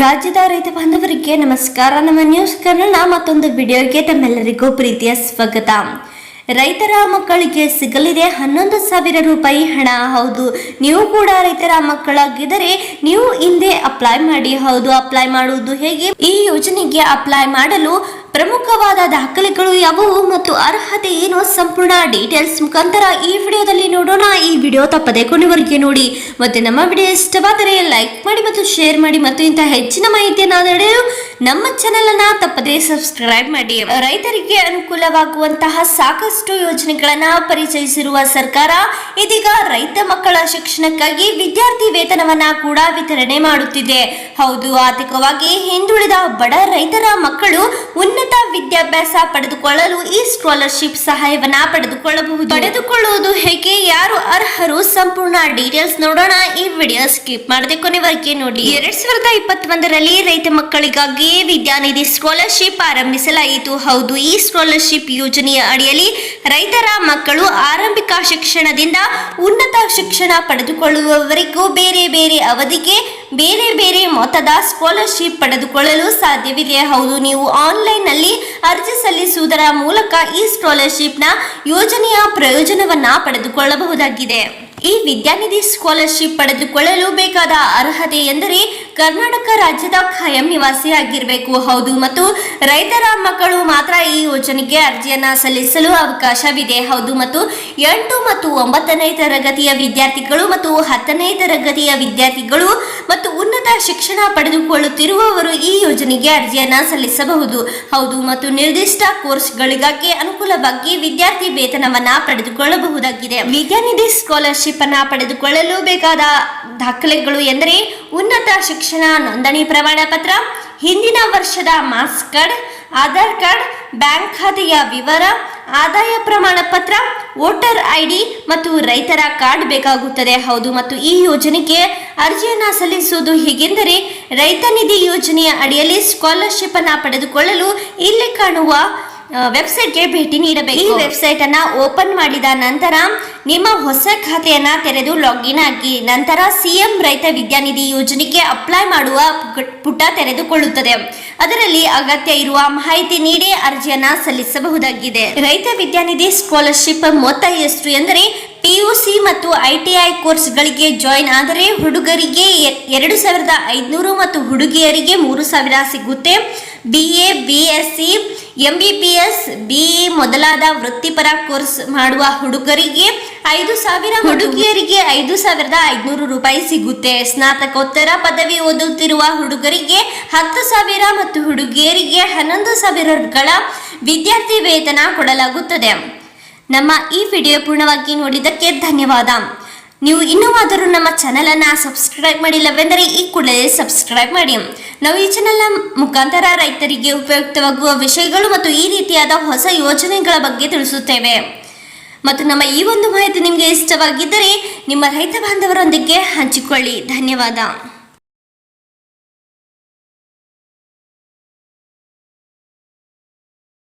ರಾಜ್ಯದ ರೈತ ಬಾಂಧವರಿಗೆ ನಮಸ್ಕಾರ. ನಮ್ಮ ನ್ಯೂಸ್ ಕನ್ನಡ ಮತ್ತೊಂದು ವಿಡಿಯೋಗೆ ತಮ್ಮೆಲ್ಲರಿಗೂ ಪ್ರೀತಿಯ ಸ್ವಾಗತ. ರೈತರ ಮಕ್ಕಳಿಗೆ ಸಿಗಲಿದೆ ಹನ್ನೊಂದು ಸಾವಿರ ರೂಪಾಯಿ ಹಣ. ಹೌದು, ನೀವು ಕೂಡ ರೈತರ ಮಕ್ಕಳಾಗಿದ್ದರೆ ನೀವು ಹಿಂದೆ ಅಪ್ಲೈ ಮಾಡಿ. ಹೌದು ಅಪ್ಲೈ ಮಾಡುವುದು ಹೇಗೆ? ಈ ಯೋಜನೆಗೆ ಅಪ್ಲೈ ಮಾಡಲು ಪ್ರಮುಖವಾದ ದಾಖಲೆಗಳು ಯಾವುವು ಮತ್ತು ಅರ್ಹತೆ ಏನು ಸಂಪೂರ್ಣ ಡೀಟೇಲ್ಸ್ ಮುಖಾಂತರ ಈ ವಿಡಿಯೋದಲ್ಲಿ ನೋಡೋಣ. ಈ ವಿಡಿಯೋ ತಪ್ಪದೆ ಕೊನೆವರೆಗೆ ನೋಡಿ. ಮತ್ತೆ ನಮ್ಮ ವಿಡಿಯೋ ಇಷ್ಟವಾದರೆ ಲೈಕ್ ಮಾಡಿ ಮತ್ತು ಶೇರ್ ಮಾಡಿ ಮತ್ತು ಇಂತಹ ಹೆಚ್ಚಿನ ಮಾಹಿತಿಯನ್ನು ನೀಡಲು ನಮ್ಮ ಚಾನೆಲ್ ಅನ್ನ ತಪ್ಪದೆ ಸಬ್ಸ್ಕ್ರೈಬ್ ಮಾಡಿ. ರೈತರಿಗೆ ಅನುಕೂಲವಾಗುವಂತಹ ಸಾಕಷ್ಟು ಯೋಜನೆಗಳನ್ನ ಪರಿಚಯಿಸಿರುವ ಸರ್ಕಾರ ಇದೀಗ ರೈತ ಮಕ್ಕಳ ಶಿಕ್ಷಣಕ್ಕಾಗಿ ವಿದ್ಯಾರ್ಥಿ ವೇತನವನ್ನ ಕೂಡ ವಿತರಣೆ ಮಾಡುತ್ತಿದೆ. ಹೌದು, ಆರ್ಥಿಕವಾಗಿ ಹಿಂದುಳಿದ ಬಡ ರೈತರ ಮಕ್ಕಳು ಉನ್ನತ ವಿದ್ಯಾಭ್ಯಾಸ ಪಡೆದುಕೊಳ್ಳಲು ಈ ಸ್ಕಾಲರ್ಶಿಪ್ ಸಹಾಯವನ್ನ ಪಡೆದುಕೊಳ್ಳಬಹುದು. ಪಡೆದುಕೊಳ್ಳುವುದು ಹೇಗೆ? ಯಾರು ಅರ್ಹರು? ಸಂಪೂರ್ಣ ಡೀಟೇಲ್ಸ್ ನೋಡೋಣ. ಈ ವಿಡಿಯೋ ಸ್ಕಿಪ್ ಮಾಡದೆ ಕೊನೆವರೆಗೆ ನೋಡಿ. ಎರಡ್ ಸಾವಿರದ ಇಪ್ಪತ್ತೊಂದರಲ್ಲಿ ರೈತ ಮಕ್ಕಳಿಗಾಗಿ ವಿದ್ಯಾನಿಧಿ ಸ್ಕಾಲರ್ಶಿಪ್ ಆರಂಭಿಸಲಾಯಿತು. ಹೌದು, ಈ ಸ್ಕಾಲರ್ಶಿಪ್ ಯೋಜನೆಯ ಅಡಿಯಲ್ಲಿ ರೈತರ ಮಕ್ಕಳು ಆರಂಭಿಕ ಶಿಕ್ಷಣದಿಂದ ಉನ್ನತ ಶಿಕ್ಷಣ ಪಡೆದುಕೊಳ್ಳುವವರೆಗೂ ಬೇರೆ ಬೇರೆ ಅವಧಿಗೆ ಬೇರೆ ಬೇರೆ ಮೊತ್ತದ ಸ್ಕಾಲರ್ಶಿಪ್ ಪಡೆದುಕೊಳ್ಳಲು ಸಾಧ್ಯವಿದೆ. ಹೌದು, ನೀವು ಆನ್ಲೈನ್ನಲ್ಲಿ ಅರ್ಜಿ ಸಲ್ಲಿಸುವುದರ ಮೂಲಕ ಈ ಸ್ಕಾಲರ್ಶಿಪ್ನ ಯೋಜನೆಯ ಪ್ರಯೋಜನವನ್ನು ಪಡೆದುಕೊಳ್ಳಬಹುದಾಗಿದೆ. ಈ ವಿದ್ಯಾನಿಧಿ ಸ್ಕಾಲರ್ಶಿಪ್ ಪಡೆದುಕೊಳ್ಳಲು ಬೇಕಾದ ಅರ್ಹತೆ ಎಂದರೆ ಕರ್ನಾಟಕ ರಾಜ್ಯದ ಖಾಯಂ ನಿವಾಸಿಯಾಗಿರಬೇಕು. ಹೌದು, ಮತ್ತು ರೈತರ ಮಕ್ಕಳು ಮಾತ್ರ ಈ ಯೋಜನೆಗೆ ಅರ್ಜಿಯನ್ನ ಸಲ್ಲಿಸಲು ಅವಕಾಶವಿದೆ. ಹೌದು, ಮತ್ತು ಎಂಟು ಮತ್ತು ಒಂಬತ್ತನೇ ತರಗತಿಯ ವಿದ್ಯಾರ್ಥಿಗಳು ಮತ್ತು ಹತ್ತನೇ ತರಗತಿಯ ವಿದ್ಯಾರ್ಥಿಗಳು ಮತ್ತು ಉನ್ನತ ಶಿಕ್ಷಣ ಪಡೆದುಕೊಳ್ಳುತ್ತಿರುವವರು ಈ ಯೋಜನೆಗೆ ಅರ್ಜಿಯನ್ನ ಸಲ್ಲಿಸಬಹುದು. ಹೌದು, ಮತ್ತು ನಿರ್ದಿಷ್ಟ ಕೋರ್ಸ್ಗಳಿಗಾಗಿ ಅನುಕೂಲವಾಗಿ ವಿದ್ಯಾರ್ಥಿ ವೇತನವನ್ನ ಪಡೆದುಕೊಳ್ಳಬಹುದಾಗಿದೆ. ವಿದ್ಯಾನಿಧಿ ಸ್ಕಾಲರ್ಶಿಪ್ ಅನ್ನ ಪಡೆದುಕೊಳ್ಳಲು ಬೇಕಾದ ದಾಖಲೆಗಳು ಎಂದರೆ ಉನ್ನತ ಶಿಕ್ಷಣ ನೋಂದಣಿ ಪ್ರಮಾಣ ಪತ್ರ ಹಿಂದಿನ ವರ್ಷದ marks card Aadhaar card, bank ಖಾತೆಯ ವಿವರ, ಆದಾಯ ಪ್ರಮಾಣ ಪತ್ರ ವೋಟರ್ ಐಡಿ ಮತ್ತು ರೈತರ ಕಾರ್ಡ್ ಬೇಕಾಗುತ್ತದೆ. ಹೌದು, ಮತ್ತು ಈ ಯೋಜನೆಗೆ ಅರ್ಜಿಯನ್ನು ಸಲ್ಲಿಸುವುದು ಹೇಗೆಂದರೆ ರೈತ ನಿಧಿ ಯೋಜನೆಯ ಅಡಿಯಲ್ಲಿ ಸ್ಕಾಲರ್ಶಿಪ್ ಅನ್ನು ಪಡೆದುಕೊಳ್ಳಲು ಇಲ್ಲಿ ಕಾಣುವ ವೆಬ್ಸೈಟ್ಗೆ ಭೇಟಿ ನೀಡಬೇಕು. ಈ ವೆಬ್ಸೈಟ್ ಅನ್ನ ಓಪನ್ ಮಾಡಿದ ನಂತರ ನಿಮ್ಮ ಹೊಸ ಖಾತೆಯನ್ನ ತೆರೆದು ಲಾಗಿನ್ ಆಗಿ ನಂತರ ಸಿಎಂ ರೈತ ವಿದ್ಯಾನಿಧಿ ಯೋಜನೆಗೆ ಅಪ್ಲೈ ಮಾಡುವ ಪುಟ- ತೆರೆದುಕೊಳ್ಳುತ್ತದೆ. ಅದರಲ್ಲಿ ಅಗತ್ಯ ಇರುವ ಮಾಹಿತಿ ನೀಡಿ ಅರ್ಜಿಯನ್ನ ಸಲ್ಲಿಸಬಹುದಾಗಿದೆ. ರೈತ ವಿದ್ಯಾನಿಧಿ ಸ್ಕಾಲರ್ಶಿಪ್ ಮೊತ್ತ ಎಷ್ಟು ಎಂದರೆ ಪಿಯುಸಿ ಮತ್ತು ಐಟಿಐ ಕೋರ್ಸ್ಗಳಿಗೆ ಜಾಯಿನ್ ಆದರೆ ಹುಡುಗರಿಗೆ ಎರಡು ಸಾವಿರದ ಐದುನೂರು ಮತ್ತು ಹುಡುಗಿಯರಿಗೆ ಮೂರು ಸಾವಿರ ಸಿಗುತ್ತೆ. B A B S C M B P S B E ಮೊದಲಾದ ವೃತ್ತಿಪರ ಕೋರ್ಸ್ ಮಾಡುವ ಹುಡುಗರಿಗೆ ಐದು ಸಾವಿರ ಹುಡುಗಿಯರಿಗೆ ಐದು ಸಾವಿರದ ಐದುನೂರು ರೂಪಾಯಿ ಸಿಗುತ್ತೆ. ಸ್ನಾತಕೋತ್ತರ ಪದವಿ ಓದುತ್ತಿರುವ ಹುಡುಗರಿಗೆ ಹತ್ತು ಸಾವಿರ ಮತ್ತು ಹುಡುಗಿಯರಿಗೆ ಹನ್ನೊಂದು ಸಾವಿರಗಳ ವಿದ್ಯಾರ್ಥಿ ವೇತನ ಕೊಡಲಾಗುತ್ತದೆ. ನಮ್ಮ ಈ ವಿಡಿಯೋ ಪೂರ್ಣವಾಗಿ ನೋಡಿದ್ದಕ್ಕೆ ಧನ್ಯವಾದ. ನೀವು ಇನ್ನೂವಾದರೂ ನಮ್ಮ ಚಾನಲನ್ನು ಸಬ್ಸ್ಕ್ರೈಬ್ ಮಾಡಿಲ್ಲವೆಂದರೆ ಈ ಕೂಡಲೇ ಸಬ್ಸ್ಕ್ರೈಬ್ ಮಾಡಿ. ನಾವು ಈ ಚಾನಲ್ನ ಮುಖಾಂತರ ರೈತರಿಗೆ ಉಪಯುಕ್ತವಾಗುವ ವಿಷಯಗಳು ಮತ್ತು ಈ ರೀತಿಯಾದ ಹೊಸ ಯೋಜನೆಗಳ ಬಗ್ಗೆ ತಿಳಿಸುತ್ತೇವೆ. ಮತ್ತು ನಮ್ಮ ಈ ಒಂದು ಮಾಹಿತಿ ನಿಮಗೆ ಇಷ್ಟವಾಗಿದ್ದರೆ ನಿಮ್ಮ ರೈತ ಬಾಂಧವರೊಂದಿಗೆ ಹಂಚಿಕೊಳ್ಳಿ. ಧನ್ಯವಾದ.